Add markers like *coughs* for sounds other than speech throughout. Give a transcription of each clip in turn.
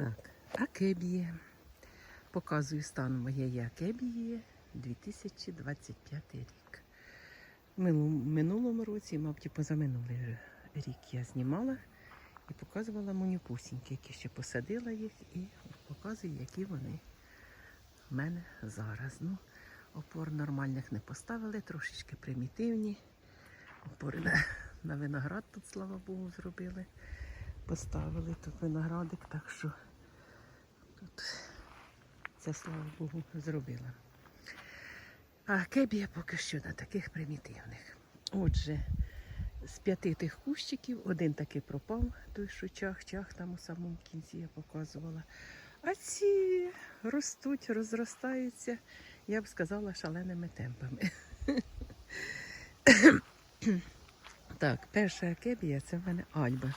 Так, акебіє. Показую стан моєї акебії 2025 рік. В минулому, році, мабуть, позаминулий рік я знімала і показувала монюпусіньки, які ще посадила їх, і показую, які вони в мене зараз. Ну, опор нормальних не поставили, трошечки примітивні. Опори на, на виноград тут, слава Богу, зробили. Поставили тут виноградик, так що тут це, слава Богу, зробила. А кебія поки що на таких примітивних. Отже, з п'яти тих кущиків один таки пропав, той, що чах-чах там у самому кінці я показувала. А ці ростуть, розростаються, я б сказала, шаленими темпами. *coughs* так, перша акебія це в мене Альба.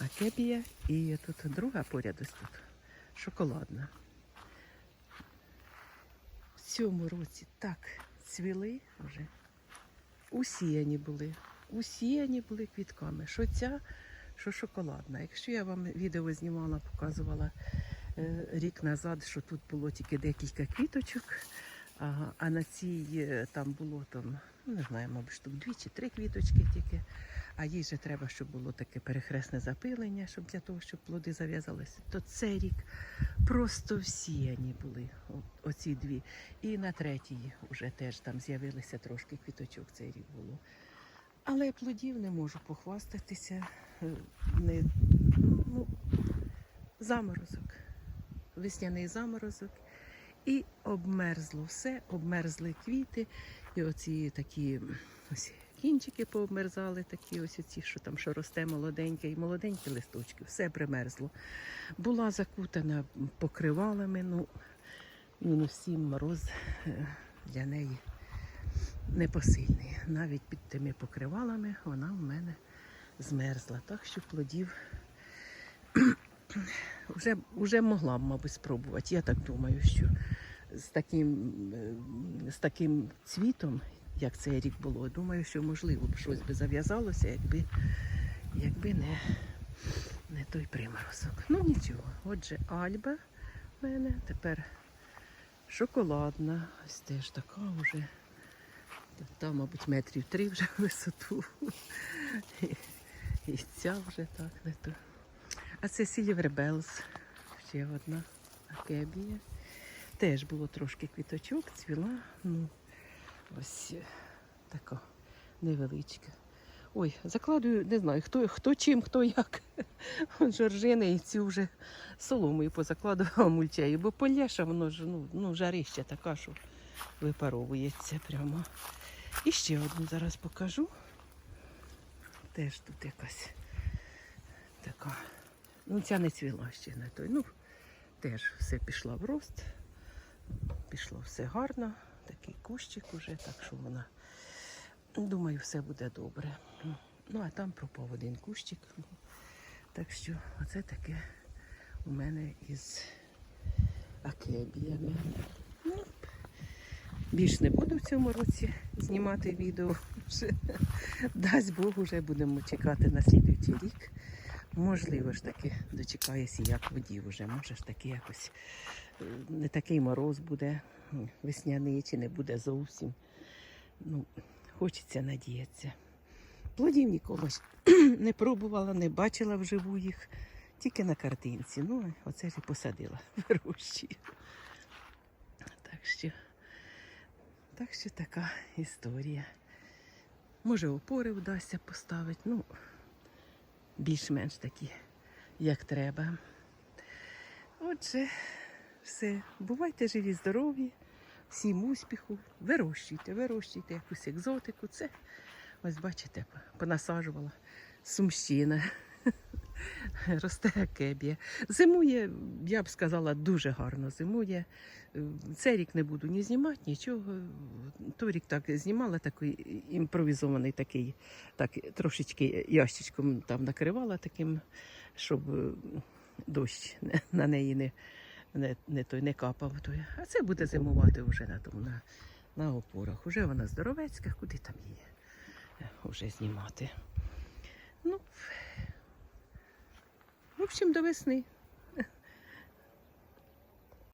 Акебія і тут друга поряд ось тут. Шоколадна. В цьому році так цвіли вже. Усіяні були. Усіяні були квітками. Що ця, що шоколадна. Якщо я вам відео знімала, показувала е, рік назад, що тут було тільки декілька квіточок, а, на цій е, там було там, ну, не знаю, мабуть, штук дві чи три квіточки тільки. А їй же треба, щоб було таке перехресне запилення, щоб для того, щоб плоди зав'язалися. То цей рік просто всіяні були о- оці дві. І на третій вже теж там з'явилися трошки квіточок цей рік було. Але плодів не можу похвастатися. е, Не, ну, заморозок. Весняний заморозок. І обмерзло все, обмерзли квіти, і оці такі ось кінчики пообмерзали, такі ось оці, що там що росте молоденьке, і молоденькі листочки, все примерзло. Була закутана покривалами, ну мінус 7 мороз е, для неї непосильний. Навіть під тими покривалами вона в мене змерзла. Так що плодів вже, вже могла б, мабуть, спробувати. Я так думаю, що з таким, з таким цвітом, як цей рік було, думаю, що можливо б щось би зав'язалося, якби, якби не, не той приморозок. Ну нічого. Отже, Альба в мене тепер шоколадна. Ось теж така вже. Та, мабуть, метрів три вже в висоту. І, і ця вже так не то. А це Silver Ще одна акебія. Теж було трошки квіточок, цвіла. Ну, ось е, така невеличка. Ой, закладую, не знаю, хто, хто чим, хто як. Жоржини і цю вже соломою позакладувала мульчею, бо поляша, воно ж ну, ну, жарища така, що випаровується прямо. І ще одну зараз покажу. Теж тут якась така. Ну, ця не цвіла ще не той. Ну, теж все пішло в рост. Пішло все гарно. Такий кущик уже, так що вона. Думаю, все буде добре. Ну, а там пропав один кущик. Так що оце таке у мене із акебіями. Ну, більш не буду в цьому році знімати відео. Дасть Бог, вже будемо чекати на слідуючий рік. Можливо ж таки дочекаюся, як водів вже. Може ж таки якось е, не такий мороз буде весняний чи не буде зовсім. Ну, хочеться надіятися. Плодів ніколи *clears throat* не пробувала, не бачила вживу їх, тільки на картинці. Ну, оце ж і посадила *laughs* вирощую. Так що, так що така історія. Може, опори вдасться поставити. Ну, більш-менш такі, як треба. Отже, все. Бувайте живі, здорові, всім успіху. Вирощуйте, вирощуйте якусь екзотику. Це, ось бачите, понасаджувала сумщина. *laughs* Росте акебія. Зимує, я б сказала, дуже гарно зимує. Е, Цей рік не буду ні знімати, нічого. Той рік так знімала, такий імпровізований такий, так трошечки ящичком там накривала таким, щоб е, дощ на неї не, не, не, той, не капав. Той. А це буде зимувати вже на тому, на, на опорах. Уже вона здоровецька, куди там її е, вже знімати. Ну, в общем, до весни.